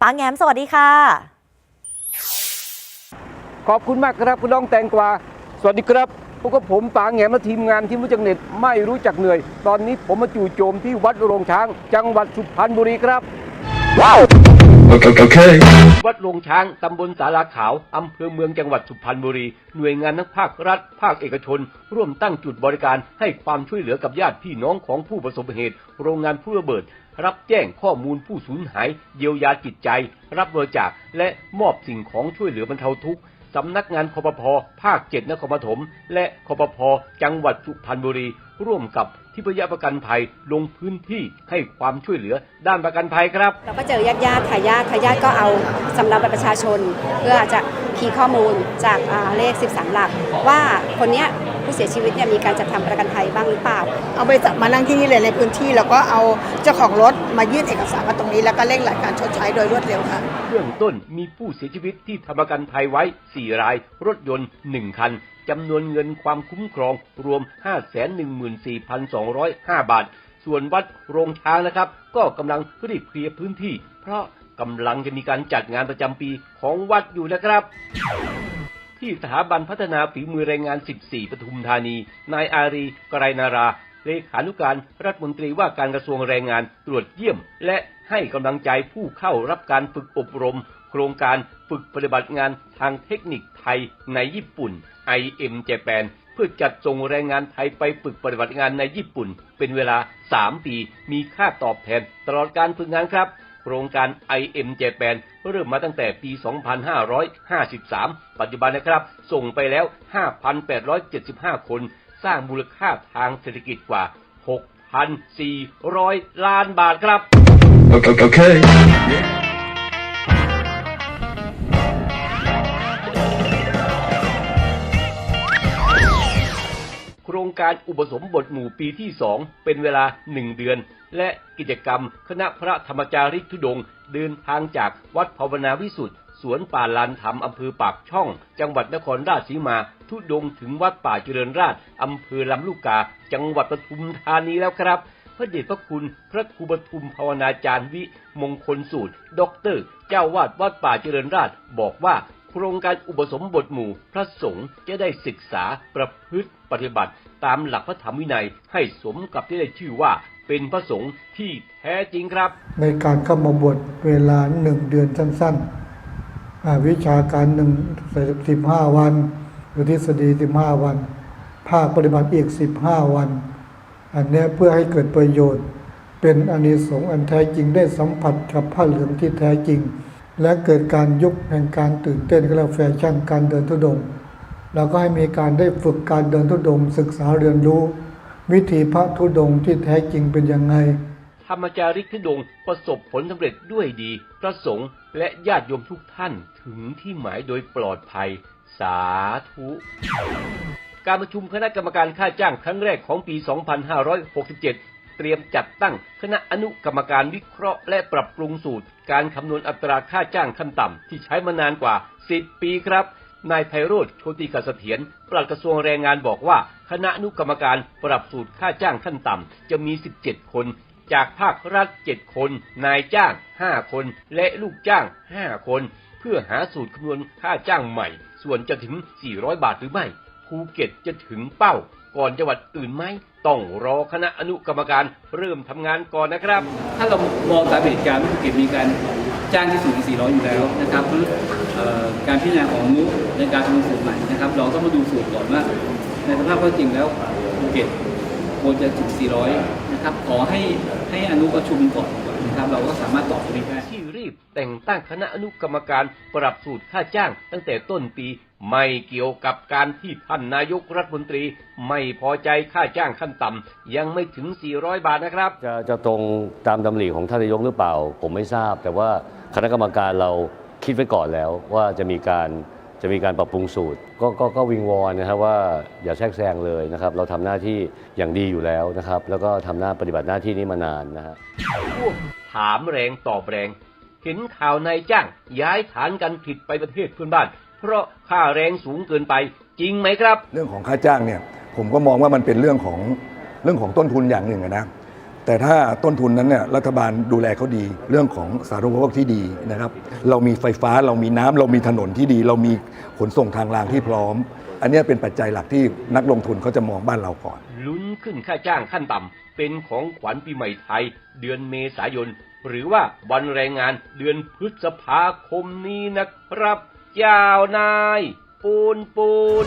ป๋าแงมสวัสดีค่ะ ขอบคุณมากครับคุณน้องแตงกวา สวัสดีครับพวกกับผมป๋าแหงมและทีมงานที่รู้จักเน็ตไม่รู้จักเหนื่อย ตอนนี้ผมมาจู่โจมที่วัดโรงช้าง จังหวัดสุพรรณบุรีครับ Okay, okay. วั วัดโรงช้างตำบลสาราขาว อำเภอเมืองจังหวัดสุพรรณบุรี หน่วยงานทั้งภาครัฐ ภาคเอกชน ร่วมตั้งจุดบริการให้ความช่วยเหลือกับญาติพี่น้องของผู้ประสบเหตุ โรงงานผู้ระเบิด รับแจ้งข้อมูลผู้สูญหาย เยียวยาจิตใจ รับบริจาคและมอบสิ่งของช่วยเหลือบรรเทาทุกข์ สำนักงานคอปพภาคเจ็ดนครปฐมและคอปพจังหวัดสุพรรณบุรี ร่วมกับที่พยาประกันภัยลงพื้นที่ให้ความช่วยเหลือด้านประกันภัยครับ เราก็เจอญาติญาติทายาททายาทก็เอาสำเนาบัตรประชาชน เพื่อจะ คีย์ข้อมูลจากอ่าเลข 13 หลัก ว่าคนเนี้ยผู้เสียชีวิตเนี่ยมีการจัดทำประกันภัยบ้างหรือเปล่า เอาบริษัทมานั่งที่นี่เลยในพื้นที่ แล้วก็เอาเจ้าของรถมายื่นเอกสารมาตรงนี้ แล้วก็เร่งรัดการชดใช้โดยรวดเร็วค่ะ เบื้องต้นมีผู้เสียชีวิตที่ทำประกันภัยไว้ 4 ราย รถยนต์ 1 คันจำนวนเงินความคุ้มครองรวม 514,205 บาท ส่วนวัดโรงช้างนะครับ ก็กำลังรีบเคลียร์พื้นที่ เพราะ กำลังจะมีการจัดงานประจำปีของวัดอยู่นะครับ ที่สถาบันพัฒนาฝีมือแรงงาน 14 ปทุมธานี นายอารีไกรนาราเลขานุการรัฐมนตรีว่าการกระทรวงแรงงานตรวจเยี่ยม และให้กำลังใจผู้เข้ารับการฝึกอบรม โครงการฝึกปฏิบัติงานทางเทคนิคไทยในญี่ปุ่น IM Japan เพื่อจัดส่งแรงงานไทยไปฝึกปฏิบัติงานในญี่ปุ่น เป็นเวลา 3 ปี มีค่าตอบแทนตลอดการฝึกงานครับ โครงการ IM Japan เริ่มมาตั้งแต่ปี 2553 ปัจจุบันนะครับ ส่งไปแล้ว 5,875 คน สร้างมูลค่าทางเศรษฐกิจกว่า 6,400 ล้านบาทครับ Okay, okay. โครงการอุปสมบทหมู่ปีที่2เป็นเวลา1เดือน และกิจกรรมคณะพระธรรมจาริกธุดงเดินทางจากวัดภาวนาวิสุทธิ์สวนป่าลานธรรมอำเภอปากช่อง จังหวัดนครราชสีมา ทุดงถึงวัดป่าเจริญราษฎร์อำเภอลำลูกกา จังหวัดปทุมธานีแล้วครับพระเดชพระคุณพระครูปทุมภาวนาจารย์วิมงคลสูตรด็อกเตอร์ เจ้าวาดวัดป่าเจริญราษฎร์บอกว่า โครงการอุปสมบทหมู่ พระสงฆ์จะได้ศึกษาประพฤติปฏิบัติ ตามหลักพระธรรมวินัยให้สมกับที่ได้ชื่อว่าเป็นพระสงฆ์ที่แท้จริงครับ ในการเข้ามาบวชเวลาหนึ่งเดือนสั้นๆวิชาการหนึ่งสิบห้าวันหรือทฤษฎีสิบห้าวัน ภาคปฏิบัติอีกสิบห้าวัน อันนี้เพื่อให้เกิดประโยชน์ เป็นอนิสงส์อันแท้จริงได้สัมผัสกับผ้าเหลืองที่แท้จริง และเกิดการยุคแห่งการตื่นเต้นก็แล้วแฟชั่นการเดินทุดงค์แล้วก็ให้มีการได้ฝึกการเดินทุดงค์ศึกษาเรียนรู้ วิธีพระทุดงค์ที่แท้จริงเป็นยังไงธรรมจาริกทุดงค์ประสบผลสำเร็จด้วยดี พระสงฆ์และญาติโยมทุกท่านถึงที่หมายโดยปลอดภัย สาธุ การประชุมคณะกรรมการค่าจ้างครั้งแรกของปี 2567 เตรียมจัดตั้งคณะอนุกรรมการวิเคราะห์และปรับปรุงสูตร การคำนวณอัตราค่าจ้างขั้นต่ำที่ใช้มานานกว่า 10 ปีครับ นายไพโรธโชติกเสถียรปลัดกระทรวงแรงงานบอกว่า คณะอนุกรรมการปรับสูตรค่าจ้างขั้นต่ำจะมี 17 คน จากภาครัฐ 7 คน นายจ้าง 5 คน และลูกจ้าง 5 คน เพื่อหาสูตรคำนวณค่าจ้างใหม่ ส่วนจะถึง 400 บาทหรือไม่ภูเก็ตจะถึงเป้า ก่อนจังหวัดอื่นไหมต้องรอคณะอนุกรรมการเริ่มทำงานก่อนนะครับ ถ้าเรามองตามเหตุการณ์ภูเก็ตมีการจ้างที่สูงถึง400อยู่แล้วนะครับเพราะเอ่อการพิจารณาของอนุในการคำนวณสูตรใหม่นะครับ เราต้องมาดูสูตรก่อนว่าในสภาพข้อจริงแล้วภูเก็ตควรจะถึง 400 นะครับ ขอให้ให้อนุประชุมก่อนนะครับ เราก็สามารถตอบตรงนี้ได้ ที่รีบแต่งตั้งคณะอนุกรรมการปรับสูตรค่าจ้างตั้งแต่ต้นปี ไม่เกี่ยวกับการที่ท่านนายกรัฐมนตรี ไม่พอใจค่าจ้างขั้นต่ำยังไม่ถึง 400 บาทนะครับ จะจะตรงตามดำริของท่านนายกหรือเปล่า ผมไม่ทราบ แต่ว่าคณะกรรมการเราคิดไว้ก่อนแล้วว่าจะมีการจะมีการปรับปรุงสูตรก็ก็ก็วิงวอนนะครับว่าอย่าแทรกแซงเลยนะครับ เราทำหน้าที่อย่างดีอยู่แล้วนะครับ แล้วก็ทำหน้าปฏิบัติหน้าที่นี้มานานนะฮะพวกถามแรงตอบแรง เห็นข่าวนายจ้างย้ายฐานกันผิดไปประเทศเพื่อนบ้าน เพราะค่าแรงสูงเกินไปจริงไหมครับ เรื่องของค่าจ้างเนี่ยผมก็มองว่ามันเป็นเรื่องของเรื่องของต้นทุนอย่างหนึ่งอะนะแต่ถ้าต้นทุนนั้นเนี่ยรัฐบาลดูแลเขาดี เรื่องของสาธารณูปโภคที่ดีนะครับ เรามีไฟฟ้าเรามีน้ำเรามีถนนที่ดี เรามีขนส่งทางรางที่พร้อม อันเนี้ยเป็นปัจจัยหลักที่นักลงทุนเขาจะมองบ้านเราก่อน ลุ้นขึ้นค่าจ้างขั้นต่ำเป็นของขวัญปีใหม่ไทย เดือนเมษายน หรือว่าวันแรงงานเดือนพฤษภาคมนี้นะครับ เจ้านาย ปูนปูน